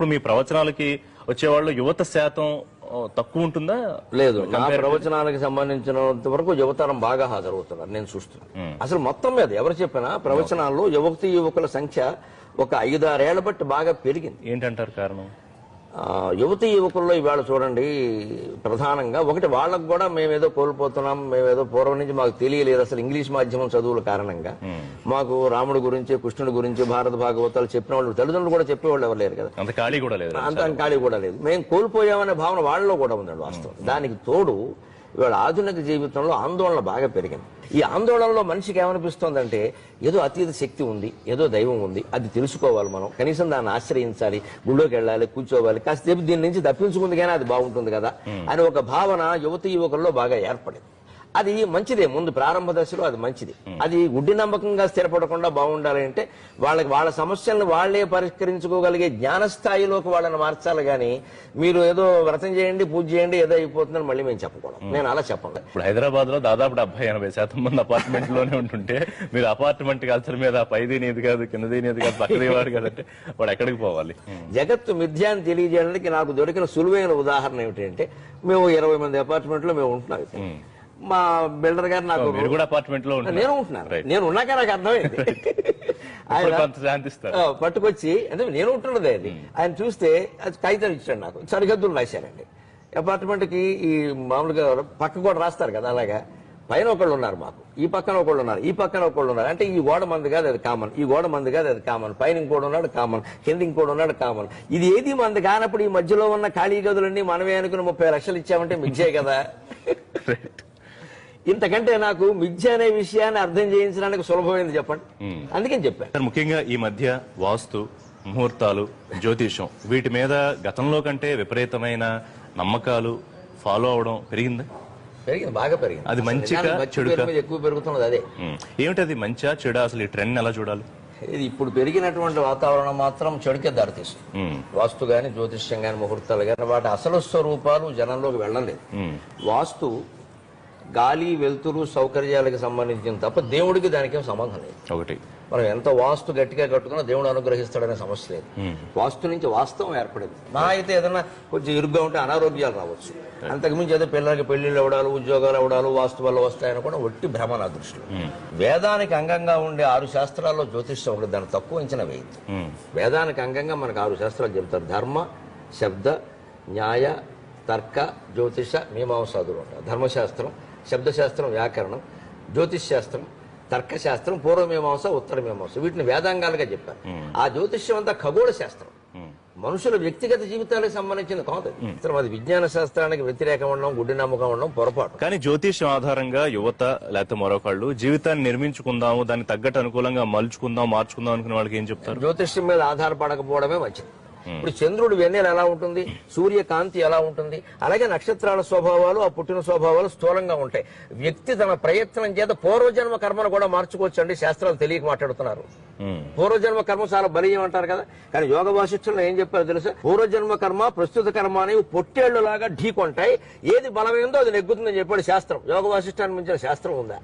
ఇప్పుడు మీ ప్రవచనాలకి వచ్చేవాళ్ళు యువత శాతం తక్కువ ఉంటుందా? లేదు నా ప్రవచనాలకు సంబంధించినంత వరకు యువతరం బాగా హాజరవుతున్నారు నేను చూస్తున్నాను. అసలు మొత్తం మీద ఎవరు చెప్పినా ప్రవచనాల్లో యువతి యువకుల సంఖ్య ఒక ఐదారేళ్ళ బట్టి బాగా పెరిగింది. ఏంటంటారు కారణం? యువతి యువకుల్లో ఇవాళ చూడండి ప్రధానంగా ఒకటి వాళ్ళకు కూడా మేమేదో కోల్పోతున్నాం మేమేదో పూర్వం నుంచి మాకు తెలియలేదు అసలు ఇంగ్లీష్ మాధ్యమం చదువుల కారణంగా. మాకు రాముడి గురించి కృష్ణుడి గురించి భారత భాగవతాలు చెప్పిన వాళ్ళు తల్లిదండ్రులు కూడా చెప్పేవాళ్ళు ఎవరు లేరు కదా. అంత ఖాళీ కూడా లేదు. అంత ఖాళీ కూడా లేదు. మేము కోల్పోయామనే భావన వాళ్ళలో కూడా ఉందండి వాస్తవం. దానికి తోడు ఇవాళ ఆధునిక జీవితంలో ఆందోళన బాగా పెరిగింది ఈ ఆందోళనలో మనిషికి ఏమనిపిస్తోందంటే ఏదో అతీత శక్తి ఉంది ఏదో దైవం ఉంది అది తెలుసుకోవాలి మనం. కనీసం దాన్ని ఆశ్రయించాలి గుళ్ళోకి వెళ్ళాలి కూర్చోవాలి కాసేపు దీని నుంచి తప్పించుకుంది కానీ అది బాగుంటుంది కదా. అని ఒక భావన యువతి యువకుల్లో బాగా ఏర్పడింది. అది మంచిదే. ముందు ప్రారంభ దశలో అది మంచిది. అది గుడ్డి నమ్మకంగా స్థిరపడకుండా బాగుండాలి అంటే వాళ్ళకి వాళ్ళ సమస్యలను వాళ్ళే పరిష్కరించుకోగలిగే జ్ఞాన స్థాయిలోకి వాళ్ళని మార్చాలి కానీ మీరు ఏదో వ్రతం చేయండి పూజ చేయండి ఏదో అయిపోతుందని మళ్ళీ మేము చెప్పకూడదు. నేను అలా చెప్పను. ఇప్పుడు హైదరాబాద్లో దాదాపు డెబ్బై ఎనభై శాతం మంది అపార్ట్మెంట్లోనే ఉంటుంటే మీరు అపార్ట్మెంట్ కల్చర్ మీద పైది నీది కాదు కిందది నీది కాదు పక్కది వాడు కాదంటే వాడు ఎక్కడికి పోవాలి? జగత్తు మిథ్యాన్ని తెలియజేయడానికి నాకు దొరికిన సులువైన ఉదాహరణ ఏమిటంటే మేము ఇరవై మంది అపార్ట్మెంట్లో మేము ఉంటున్నాం. మా బిల్డర్ గారు నాకు మీరు కూడా అపార్ట్మెంట్లో నేను ఉంటున్నాను. నేను ఉన్నాక నాకు అర్థమైంది. ఆయన పట్టుకొచ్చి అంటే నేను ఉంటున్నదే అది. ఆయన చూస్తే అది కాగితం ఇచ్చాడు నాకు. సరిహద్దులు రాశారండి. అపార్ట్మెంట్కి ఈ మామూలుగా పక్క కూడా రాస్తారు కదా అలాగా. పైన ఒకళ్ళు ఉన్నారు మాకు. ఈ పక్కన ఒకళ్ళు ఉన్నారు ఈ పక్కన ఒకళ్ళు ఉన్నారు. అంటే ఈ గోడ మంది కాదు అది కామన్ ఈ గోడ మంది కాదు అది కామన్ పైన ఇంకోటి ఉన్నాడు కామన్ కింద ఇంకోటి ఉన్నాడు కామన్ ఇది ఏది మంది కానప్పుడు ఈ మధ్యలో ఉన్న ఖాళీ గదులన్నీ మనమే అనుకుని ముప్పై లక్షలు ఇచ్చామంటే మించే కదా. ఇంతకంటే నాకు మిథ్య అనే విషయాన్ని అర్థం చేయించడానికి సులభమైంది చెప్పండి. అందుకని చెప్పాను సార్ ముఖ్యంగా ఈ మధ్య వాస్తు ముహూర్తాలు జ్యోతిషం వీటి మీద గతంలో కంటే విపరీతమైన నమ్మకాలు ఫాలో అవడం పెరిగిందా? పెరిగింది బాగా పెరిగింది. అది? పేరు మీద ఎక్కువ పెరుగుతున్నది అదే. ఉమ్. ఏమిటది మంచిగా చెడా? అసలు ఈ ట్రెండ్ ఎలా చూడాలి? ఇది ఇప్పుడు పెరిగినటువంటి వాతావరణం మాత్రం చెడుకే దారితీస్తుంది. వాస్తు గాని జ్యోతిష్యం గాని ముహూర్తాలు గాని వాటి అసలు స్వరూపాలు జనంలోకి వెళ్ళలేదు. వాస్తు గాలి వెలుతురు సౌకర్యాలకు సంబంధించిన తప్ప దేవుడికి దానికి ఏం సంబంధం లేదు. ఒకటి. మనం ఎంత వాస్తు గట్టిగా కట్టుకున్నా దేవుడు అనుగ్రహిస్తాడనే సమస్య లేదు. వాస్తు నుంచి వాస్తవం ఏర్పడింది. మా అయితే ఏదైనా కొంచెం ఇరుగ్గా ఉంటే అనారోగ్యాలు రావచ్చు. అంతకుమించి ఏదో పిల్లలకి పెళ్ళిళ్ళు అవడాలు ఉద్యోగాలు అవడాలు వాస్తు వల్ల వస్తాయని కూడా ఒట్టి భ్రమ నా దృష్టిలో. వేదానికి అంగంగా ఉండే ఆరు శాస్త్రాల్లో జ్యోతిష్యం ఒకటి దాన్ని తక్కువ అంచనా వేయద్దు. వేదానికి అంగంగా మనకు ఆరు శాస్త్రాలు చెబుతారు. ధర్మ శబ్ద న్యాయ తర్క జ్యోతిష మీమాంసాదులు ఉంటారు ధర్మశాస్త్రం శబ్దశాస్త్రం వ్యాకరణం జ్యోతిష్ శాస్త్రం తర్కశాస్త్రం పూర్వమీమాంస ఉత్తర మీమాంస వీటిని వేదాంగాలుగా చెప్పారు. ఆ జ్యోతిష్యం అంతా ఖగోళ శాస్త్రం. మనుషుల వ్యక్తిగత జీవితాలకు సంబంధించిన కాదు. అసలు అది విజ్ఞాన శాస్త్రానికి వ్యతిరేకం ఉండడం గుడ్డి నమ్మకం ఉండడం పొరపాటు. కానీ జ్యోతిష్యం ఆధారంగా యువత లేకపోతే మరొకళ్ళు జీవితాన్ని నిర్మించుకుందాము దానికి తగ్గట్టు అనుకూలంగా మలుచుకుందాం మార్చుకుందాం అనుకునే వాళ్ళకి ఏం చెప్తారు? జ్యోతిష్యం మీద ఆధారపడకపోవడమే మంచిది. ఇప్పుడు చంద్రుడు వెన్నెల ఎలా ఉంటుంది? సూర్యకాంతి ఎలా ఉంటుంది? అలాగే నక్షత్రాల స్వభావాలు ఆ పుట్టిన స్వభావాలు స్థూలంగా ఉంటాయి. వ్యక్తి తన ప్రయత్నం చేత పూర్వజన్మ కర్మను కూడా మార్చుకోవచ్చు అండి శాస్త్రాలు తెలియక మాట్లాడుతున్నారు. పూర్వజన్మ కర్మ చాలా బలీయం అంటారు కదా? కానీ యోగ వాసిష్ఠంలో ఏం చెప్పారు తెలుసా? పూర్వజన్మ కర్మ ప్రస్తుత కర్మ అనేవి పొట్టేళ్ళు లాగా ఢీకొంటాయి. ఏది బలమైందో అది నెగ్గుతుందని చెప్పాడు శాస్త్రం. యోగ వాసిష్ఠాన్ని మించిన శాస్త్రం ఉందా?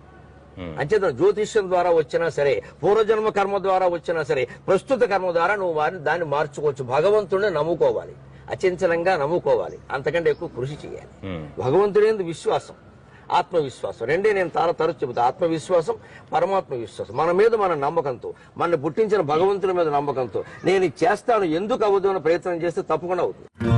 అంచేత జ్యోతిష్యం ద్వారా వచ్చినా సరే పూర్వజన్మ కర్మ ద్వారా వచ్చినా సరే ప్రస్తుత కర్మ ద్వారా నువ్వు వారిని దాన్ని మార్చుకోవచ్చు. భగవంతుడిని నమ్ముకోవాలి. అచంచలంగా నమ్ముకోవాలి. అంతకంటే ఎక్కువ కృషి చేయాలి. భగవంతుడి విశ్వాసం. ఆత్మవిశ్వాసం. రెండే నేను తార తరచు చెబుతా. ఆత్మవిశ్వాసం పరమాత్మ విశ్వాసం మన మీద మన నమ్మకంతో మన పుట్టించిన భగవంతుడి మీద నమ్మకంతో నేను చేస్తాను ఎందుకు అవ్వదు అని ప్రయత్నం చేస్తే తప్పకుండా అవుతుంది.